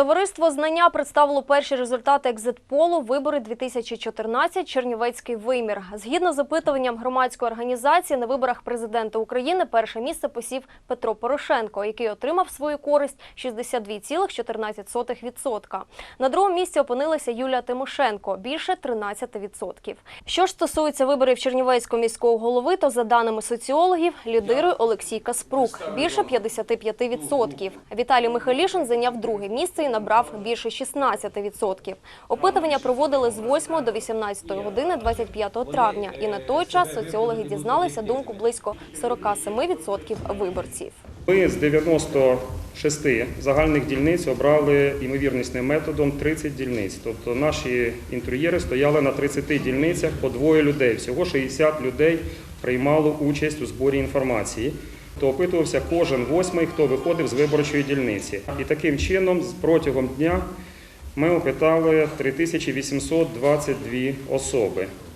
Товариство знання представило перші результати екзитполу вибори 2014 Чернівецький вимір. Згідно з опитуванням громадської організації на виборах президента України перше місце посів Петро Порошенко, який отримав свою користь 62,14%. На другому місці опинилася Юлія Тимошенко більше 13%. Що ж стосується виборів Чернівецького міського голови, то за даними соціологів лідирує Олексій Каспрук більше 55%. Віталій Михайлішин зайняв друге місце набрав більше 16%. Опитування проводили з 8 до 18 години 25 травня. І на той час соціологи дізналися думку близько 47% виборців. Ми з 96 загальних дільниць обрали імовірнісним методом 30 дільниць. Тобто наші інтер'єри стояли на 30 дільницях по двоє людей. Всього 60 людей приймало участь у зборі інформації. То опитувався кожен восьмий, хто виходив з виборчої дільниці. І таким чином, протягом дня ми опитали 3822 особи.